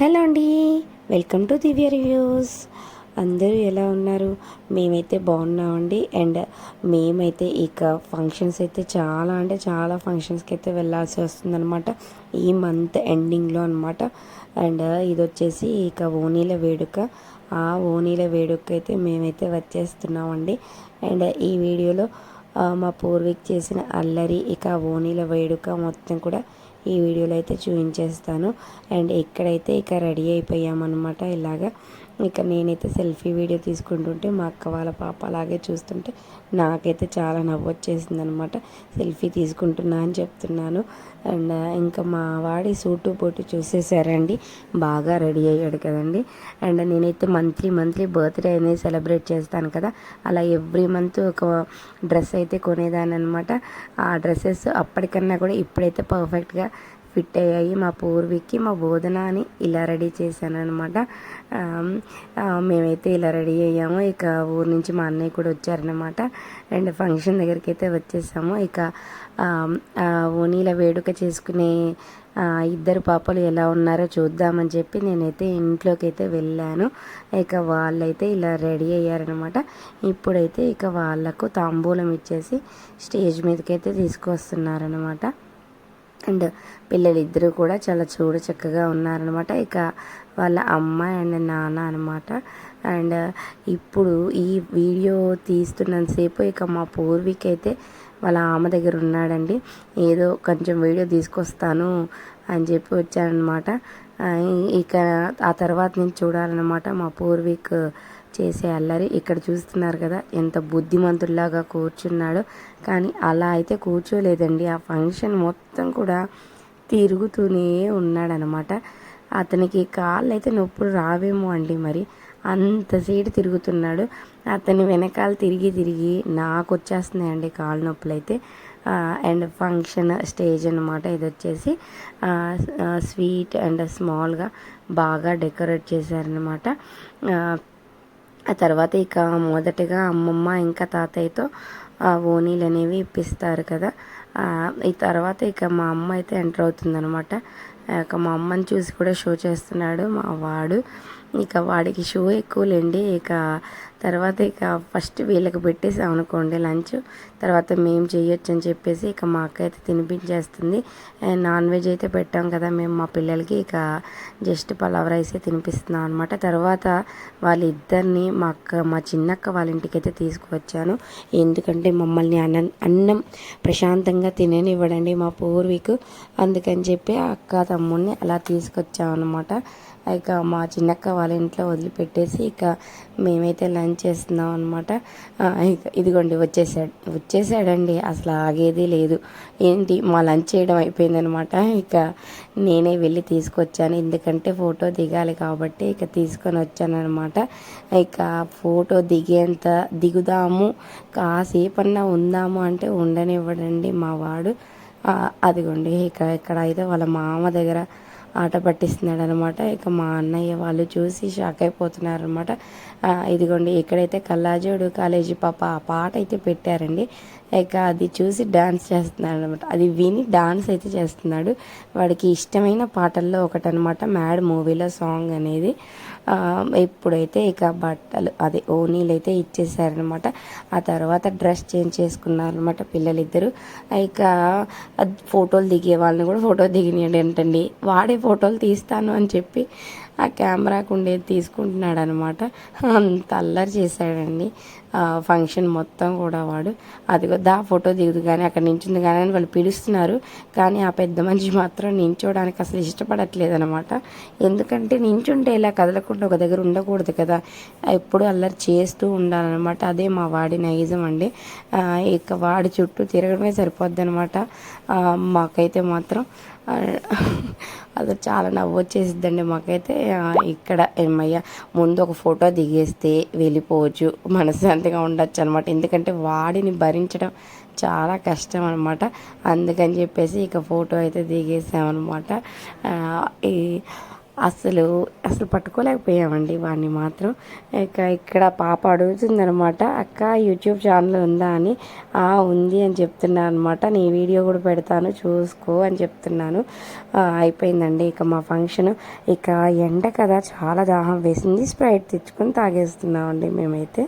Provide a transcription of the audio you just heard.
Hello అండి. Welcome to Divya reviews. అందరూ ఎలా ఉన్నారు? మేమైతే బాగున్నామండి. అండ్ మేమైతే ఇక ఫంక్షన్స్ అయితే చాలా అంటే చాలా ఫంక్షన్స్కి అయితే వెళ్ళాల్సి వస్తుందన్నమాట. ఈ మంత్ ఎండింగ్లో అనమాట అండ్ ఇది వచ్చేసి ఇక ఓనీల వేడుక. ఆ ఓనీల వేడుక అయితే మేమైతే వచ్చేస్తున్నామండి. అండ్ ఈ వీడియోలో మా పూర్వీకి చేసిన అల్లరి ఇక ఓనీల వేడుక మొత్తం కూడా ఈ వీడియోలో అయితే చూపించేస్తాను. అండ్ ఇక్కడైతే ఇక రెడీ అయిపోయామన్నమాట ఇలాగా. ఇక నేనైతే సెల్ఫీ వీడియో తీసుకుంటుంటే మా అక్క వాళ్ళ పాప అలాగే చూస్తుంటే నాకైతే చాలా నవ్వు వచ్చేసింది అనమాట సెల్ఫీ తీసుకుంటున్నా అని చెప్తున్నాను. అండ్ ఇంకా మా వాడి సూటు పోటు చూసేసారండి. బాగా రెడీ అయ్యాడు కదండి. అండ్ నేనైతే మంత్లీ మంత్లీ బర్త్డే అనేది సెలబ్రేట్ చేస్తాను కదా. అలా ఎవ్రీ మంత్ ఒక డ్రెస్ అయితే కొనేదాన్ని అనమాట ఆ డ్రెస్సెస్ అప్పటికన్నా కూడా ఇప్పుడైతే పర్ఫెక్ట్గా ఫిట్ అయ్యాయి. మా పూర్వీకి మా బోధన అని ఇలా రెడీ చేశాను అనమాట మేమైతే ఇలా రెడీ అయ్యాము. ఇక ఊరు నుంచి మా అన్నయ్య కూడా వచ్చారనమాట అండ్ ఫంక్షన్ దగ్గరికి అయితే వచ్చేసాము. ఇక ఓనీల వేడుక చేసుకునే ఇద్దరు పాపలు ఎలా ఉన్నారో చూద్దామని చెప్పి నేనైతే ఇంట్లోకి అయితే వెళ్ళాను. ఇక వాళ్ళైతే ఇలా రెడీ అయ్యారనమాట ఇప్పుడైతే ఇక వాళ్ళకు తాంబూలం ఇచ్చేసి స్టేజ్ మీదకైతే తీసుకొస్తున్నారనమాట అండ్ పిల్లలిద్దరూ కూడా చాలా చూడ చక్కగా ఉన్నారనమాట ఇక వాళ్ళ అమ్మ అండ్ నాన్న అనమాట అండ్ ఇప్పుడు ఈ వీడియో తీస్తున్నంతసేపు ఇక మా పూర్వీక్ అయితే వాళ్ళ ఆమె దగ్గర ఉన్నాడండి. ఏదో కొంచెం వీడియో తీసుకొస్తాను అని చెప్పి వచ్చానమాట ఇక ఆ తర్వాత నేను చూడాలన్నమాట మా పూర్వీక్ చేసే అల్లరి ఇక్కడ చూస్తున్నారు కదా ఎంత బుద్ధిమంతుల్లాగా కూర్చున్నాడో. కానీ అలా అయితే కూర్చోలేదండి. ఆ ఫంక్షన్ మొత్తం కూడా తిరుగుతూనే ఉన్నాడనమాట. అతనికి కాళ్ళు అయితే నొప్పులు రావేమో అండి మరి. అంత సీటు తిరుగుతున్నాడు. అతని వెనకాల తిరిగి తిరిగి నాకు వచ్చేస్తున్నాయండి కాళ్ళ నొప్పులు అయితే అండ్ ఫంక్షన్ స్టేజ్ అనమాట ఇది వచ్చేసి. స్వీట్ అండ్ స్మాల్గా బాగా డెకరేట్ చేశారనమాట ఆ తర్వాత ఇక మొదటగా అమ్మమ్మ ఇంకా తాతయ్యతో ఆ ఓనీలు అనేవి ఇప్పిస్తారు కదా. ఈ తర్వాత ఇక మా అమ్మ అయితే ఎంటర్ అవుతుందనమాట ఇక మా అమ్మని చూసి కూడా షో చేస్తున్నాడు మా వాడు. ఇక వాడికి షో ఎక్కువలేండి. ఇక తర్వాత ఇక ఫస్ట్ వీళ్ళకి పెట్టేసాం అనుకోండి లంచ్. తర్వాత మేము చేయొచ్చు అని చెప్పేసి ఇక మా అక్క అయితే తినిపించేస్తుంది. నాన్ వెజ్ అయితే పెట్టాం కదా మేము మా పిల్లలకి. ఇక జస్ట్ పలావ్ రైస్ తినిపిస్తున్నాం అనమాట తర్వాత వాళ్ళిద్దరిని మా అక్క మా చిన్నక్క వాళ్ళ ఇంటికి అయితే తీసుకువచ్చాను. ఎందుకంటే మమ్మల్ని అన్నం అన్నం ప్రశాంతంగా తిననివ్వడండి మా పూర్వీకు. అందుకని చెప్పి అక్క అక్క తమ్ముడిని అలా తీసుకొచ్చామన్నమాట. ఇక మా చిన్నక్క వాళ్ళ ఇంట్లో వదిలిపెట్టేసి ఇక మేమైతే లంచ్ చేస్తున్నాం అనమాట ఇక ఇదిగోండి వచ్చేసాడు. వచ్చేసాడండి అసలు ఆగేది లేదు. ఏంటి మా లంచ్ చేయడం అయిపోయిందనమాట ఇక నేనే వెళ్ళి తీసుకొచ్చాను. ఎందుకంటే ఫోటో దిగాలి కాబట్టి ఇక తీసుకొని వచ్చానమాట ఇక ఫోటో దిగేంత దిగుదాము కాసేపన్నా ఉందాము అంటే ఉండనివ్వడండి మా వాడు. అదిగోండి ఇక ఇక్కడ అయితే వాళ్ళ మామ దగ్గర ఆట పట్టిస్తున్నాడు అనమాట ఇక మా అన్నయ్య వాళ్ళు చూసి షాక్ అయిపోతున్నారు అనమాట ఇదిగోండి ఇక్కడైతే కల్లాజోడు కాలేజీ పాప ఆ పాట అయితే పెట్టారండి. ఇక అది చూసి డాన్స్ చేస్తున్నాడు అనమాట అది విని డాన్స్ అయితే చేస్తున్నాడు. వాడికి ఇష్టమైన పాటల్లో ఒకటనమాట మ్యాడ్ మూవీలో సాంగ్ అనేది ఇప్పుడైతే ఇక బట్టలు అదే ఓనీలు అయితే ఇచ్చేసారనమాట ఆ తర్వాత డ్రెస్ చేంజ్ చేసుకున్నారనమాట పిల్లలిద్దరు. ఇక ఫోటోలు దిగే వాళ్ళని కూడా ఫోటో దిగినాడు ఏంటండి వాడే ఫోటోలు తీస్తాను అని చెప్పి ఆ కెమెరాకు ఉండేది తీసుకుంటున్నాడు అనమాట అంత అల్లరి చేశాడండి. ఫంక్షన్ మొత్తం కూడా వాడు. అదిగో దా ఫోటో దిగుదు కానీ అక్కడ నించుంది కానీ అని వాళ్ళు పిలుస్తున్నారు. కానీ ఆ పెద్ద మనిషి మాత్రం నించోడానికి అసలు ఇష్టపడట్లేదు అనమాట ఎందుకంటే నించుంటే ఇలా కదలకుండా ఒక దగ్గర ఉండకూడదు కదా. ఎప్పుడు అల్లరి చేస్తూ ఉండాలన్నమాట. అదే మా వాడి నైజం అండి. ఇక వాడి చుట్టూ తిరగడమే సరిపోద్ది అనమాట మాకైతే మాత్రం అది చాలా నవ్వు వచ్చేసిద్దండి మాకైతే. ఇక్కడ ఏమయ్య ముందు ఒక ఫోటో దిగేస్తే వెళ్ళిపోవచ్చు మనశ్శాంతిగా ఉండొచ్చు అనమాట ఎందుకంటే వాడిని భరించడం చాలా కష్టం అనమాట అందుకని చెప్పేసి ఇక ఫోటో అయితే దిగేసామన్నమాట. ఈ అసలు అసలు పట్టుకోలేకపోయామండి వాడిని మాత్రం. ఇక ఇక్కడ పాప అడుగుతుందనమాట అక్క యూట్యూబ్ ఛానల్ ఉందా? అని. "ఆ, ఉంది అని చెప్తున్నాను అనమాట నీ వీడియో కూడా పెడతాను చూసుకో అని చెప్తున్నాను. అయిపోయిందండి ఇక మా ఫంక్షన్. ఇక ఎండ కదా చాలా దాహం వేసింది. స్ప్రైట్ తెచ్చుకొని తాగేస్తున్నామండి మేమైతే.